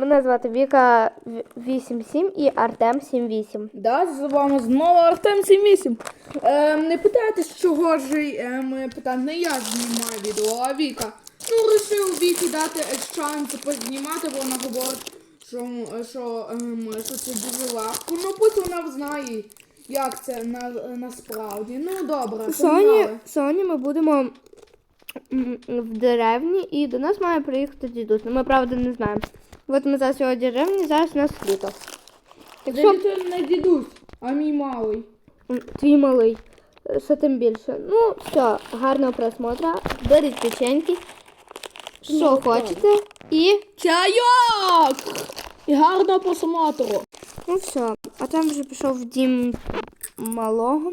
Мене звати Віка 87 і Артем 78. Да, з вами знову Артем 78. Ем, не питайтесь, чого ж ем, питання не я знімаю відео, а Віка. Ну, вирішив Вікі дати шанс познімати, бо вона говорить, що, що, ем, що це дуже легко. Ну, пусть вона знає, як це на, насправді. Ну, добре, Сьогодні, погнали. сьогодні ми будемо в деревні і до нас має приїхати дідусь. Ну, Ми правда не знаємо. От ми зараз його деревні, зараз у нас літо. Так що, Це не дідусь, а мій малий. твій малий, е, що тим більше. Ну, все, гарного просмотра. Беріть печеньки, що хочете. І Чайок! І гарного просмотру. ну все. А там вже пішов в дім малого.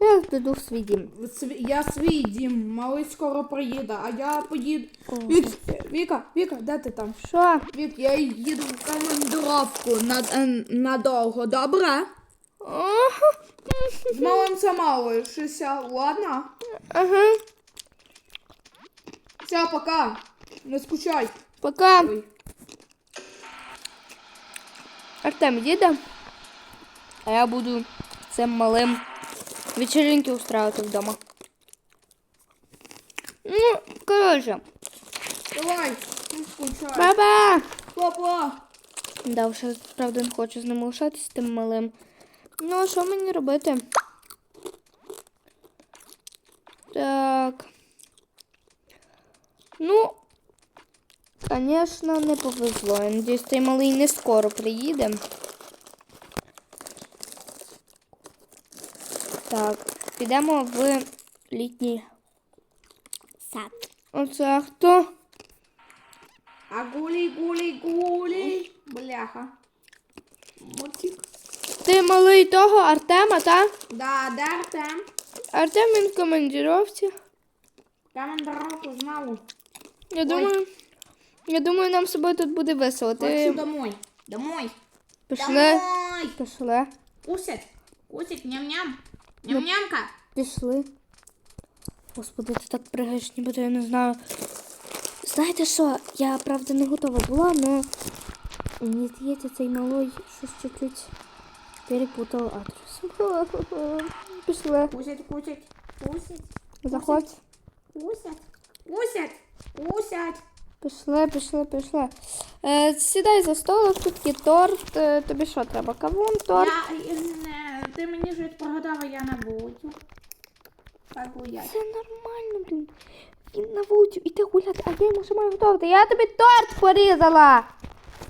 Я піду в свій дім. Сві- Я свій дім, малий скоро приїде, а я поїду. Вік, Віка, Віка, де ти там? Що? Вік, я їду в командировку на, е, надовго, добре? Ага. З малим це мало, ладно? Ага. Все, пока. Не скучай. Пока. Ой. Артем їде. А я буду цим малим вечеринки устраивати вдома. Ну, коротше, Давай, баба! Папа. Да, вже правда не хочу з ним лишатись тим малим. Ну, а що мені робити? Так. Ну, звісно, не повезло. Я надіюсь, цей малий не скоро приїде. Так, підемо в літній сад. Оце хто? А гулі, гулі, гулі. Бляха. Мотик. Ти малий того Артема, так? Да, де Артем? Артем він в командіровці. Командировку знову. Я думаю, я думаю, нам з собою тут буде весело. Хочу домой. Домой. пішли. Домой. Пішли. Кусать. Кусать, ням-ням. Ням-нямка. Пішли. Господи, ти так пригаєш, ніби я не знаю. Знаєте що, я правда не готова була, але мені здається, цей малой щось чуть-чуть перепутав адрес. Пішли. Кусать, кусать, кусать. Заходь. Кусять. Кусять. Кусять. Пішли, пішли, пішли. Е, сідай за столик, тут є торт. Е, тобі що треба? Кавун, торт. Я, не, ти мені щось прогадала, я не буду. Так гулять. Це нормально, блін. Він на вулицю іде гуляти, а я йому ще маю готувати. Я тобі торт порізала.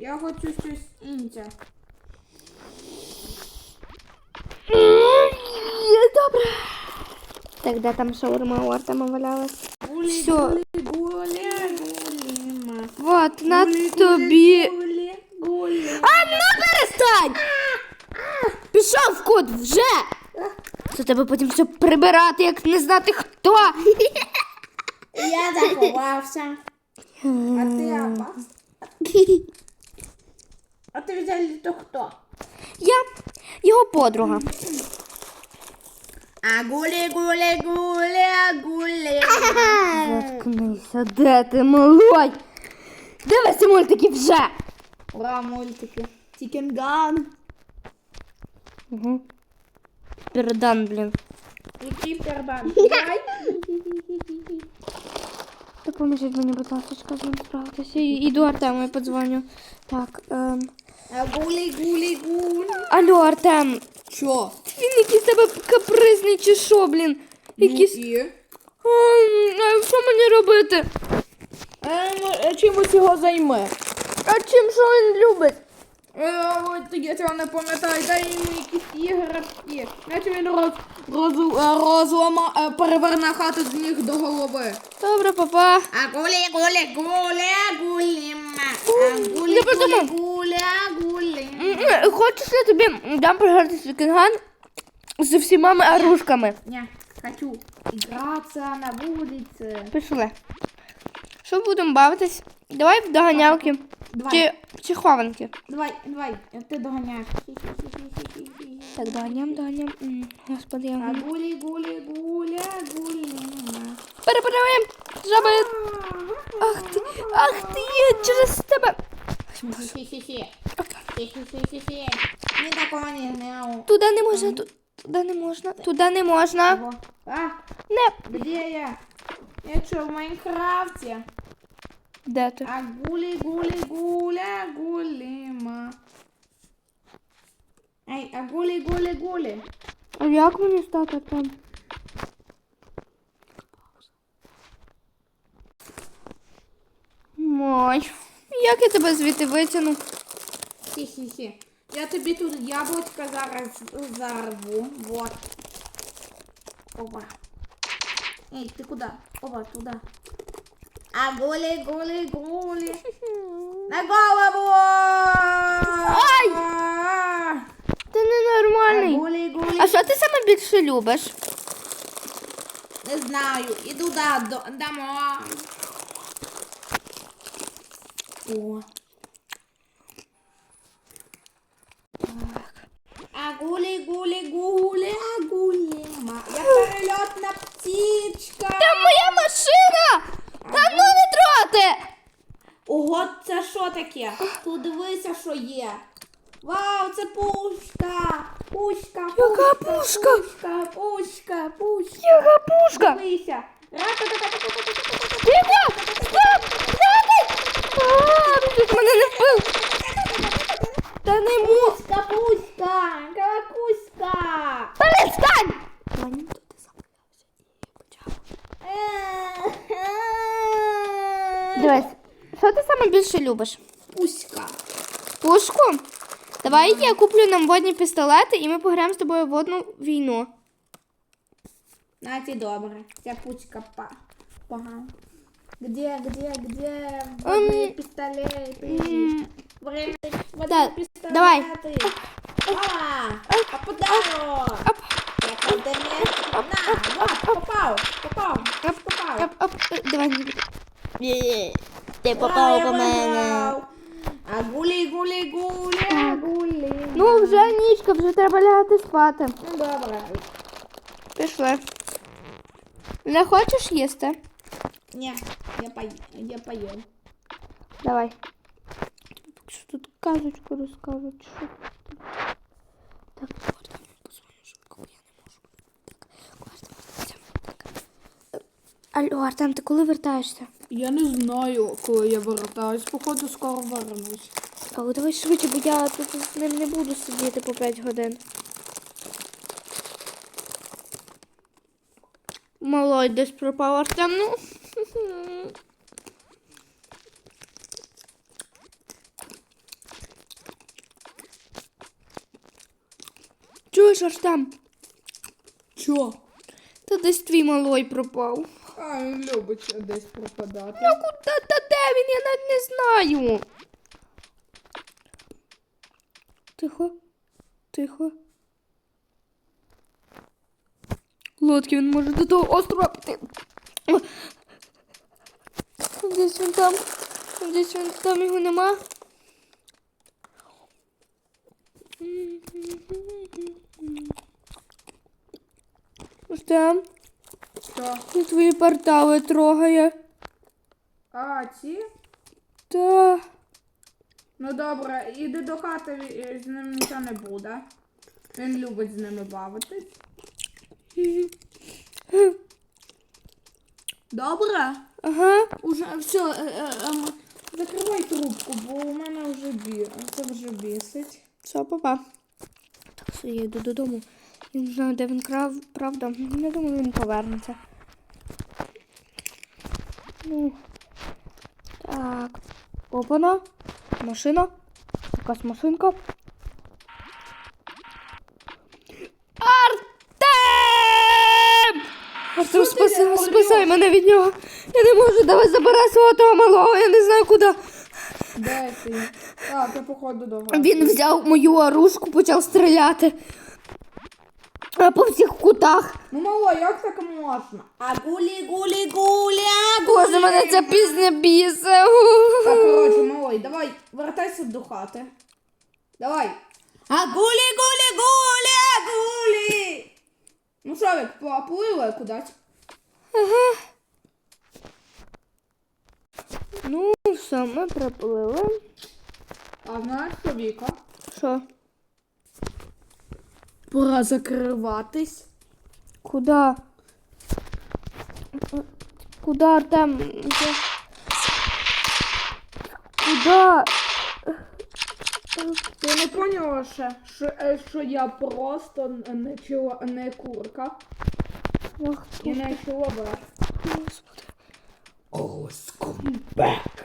Я хочу щось інше. Добре. Так, де там шаурма у Артема валялась? Гулі, Всё. гулі, гулі, гулі, Вот, на Гулі, тобі. Гулі, гулі. А ну перестань! Пішов в кут вже! Це тебе потім все прибирати, як не знати хто. Я заховався. А ти аба? А ти взагалі то хто? Я його подруга. А гулі, гулі, гулі, гулі. Заткнися, де ти малой? Дивися мультики вже. Ура, мультики. Тікенган. Угу. Передан, блін. Який пердан? Допоможіть мені, будь ласка, з ним справитися. Іду Артему, я подзвоню. Так, ем. А гулі, гулі, гулі. Алло, Артем. Що? Він якийсь тебе капризний чи що, блін? Якийсь. І? Ем, а що мені робити? Ем, чимось його займе. А чим що він любить? Е, я цього не пам'ятаю, дай йому якісь іграшки. Наче він роз, роз, е, розлама, е, переверне хату з ніг до голови. Добре, папа. А гулі, гулі, гулі, гулі, а гулі, гулі, гулі, гулі. Хочеш я тобі дам програти Вікінган з всіма оружками? Не, хочу играться на вулиці. Пішли. Що будемо бавитись? Давай в доганялки. Давай. Чи, чи хованки. Давай, давай, ти доганяєш. Так, доганям, доганям. М, Господи, я А вам. гулі, гулі, гулі, гулі. Перепереваємо! Жаби! Ах ти! Ах ти! Через тебе! Хі-хі-хі. Хі-хі-хі-хі. Ні такого не знаю. Туди не можна, ту- туди не можна, туди не можна. Ого. А, Не. где я? Я что, в Майнкрафте? Де ти? А гули, гули, гуля, гулима. Ей, а гули, гули, гули. А як мені стати там? Мой. Як я тебе звідти витягну? Хі-хі-хі. Я тобі тут яблучко зараз зарву. Вот. Опа. Эй, ты куда? Опа, туда. А голи-голи-голи На голову! Ай! Ти ненормальний. Гули, гули. А що ти саме більше любиш? Не знаю. Іду до, до, домой. О. таке? Тут дивися, що є. Вау, це пушка! Пушка, пушка, пушка, пушка, пушка, пушка. Яка пушка? Дивися. Дивіться! Стоп! Стоп! А, ти тут мене не вбив. Та не мус. Пушка, какуська. Перестань! Ваня, то ти і почав. Дивись, що ти саме любиш? Пуська. Пушку? Давай я куплю нам водні пістолети і ми пограємо з тобою в водну війну. Знаете, добре. Ця пуська па. Погано. Где, где, где Ем, водные пистолеты? м. Время водные Да, пистолеты. давай. А, попадаю. Оп, Я колдене. На, вот, попал, попал, оп, попал. оп, оп. Давай. Є, Ти А, попав я по мене. виграв. А гулі, гулі, гулі, а гулі. Ну, вже нічка, вже треба лягати спати. Ну, добре. Пішли. Не хочеш їсти? Ні, я пою, я пою. Давай. Що тут казочку розкажуть? Що? Так, Артем, я позвоню швидко, бо я не можу. Так, Артем, так. Е, Алло, Артем, ти коли вертаєшся? Я не знаю, коли я вертаюсь. Походу, скоро вернусь. Але давай швидше, бо я тут з ним не буду сидіти по 5 годин. Малой десь пропав Артем, ну. Чуєш, Артем? Чо? Та десь твій малой пропав. А, він любить десь пропадати. Ну куди та де він? Я навіть не знаю. Тихо. Тихо. Лодки він може до того острова піти. Десь він там. Десь він там його нема. Ждем. Що? І твої портали трогає. А, ці? Та. Ну добре, іди до хати, з ним нічого не буде. Він любить з ними бавитись. Добре? Ага. Уже все, е, е, ем, закривай трубку, бо у мене вже бі... це вже бісить. Все, папа. Так, все, я йду додому. Я не знаю, де він крав, правда. Не думаю, він повернеться. Ну. Так. Опана. Машина. Якась машинка. Артем! Артем, спаси, спасай мене від нього. Я не можу, давай забирай свого того малого, я не знаю куди. Де ти? Так, я походу до. Він взяв мою оружку, почав стріляти. А по всіх кутах. Ну мало, як так можна? А гулі, гулі, гулі, а Боже, мене ця пісня бісить. Так, коротше, малой, давай, вертайся до хати. Давай. А гулі, гулі, гулі, а гулі. Ну що, Вік, поплили кудись? Ага. Ну, все, ми приплили. А знаєш що, Віка? Що? Пора закриватись. Куда? Куда, Артем? Куда? Ти не поняла ще, що, е, що я просто не чула, не курка Ах, і не чоловік. Господи. Oh, scumbag.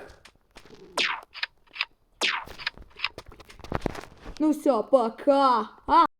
Ну все, пока. А?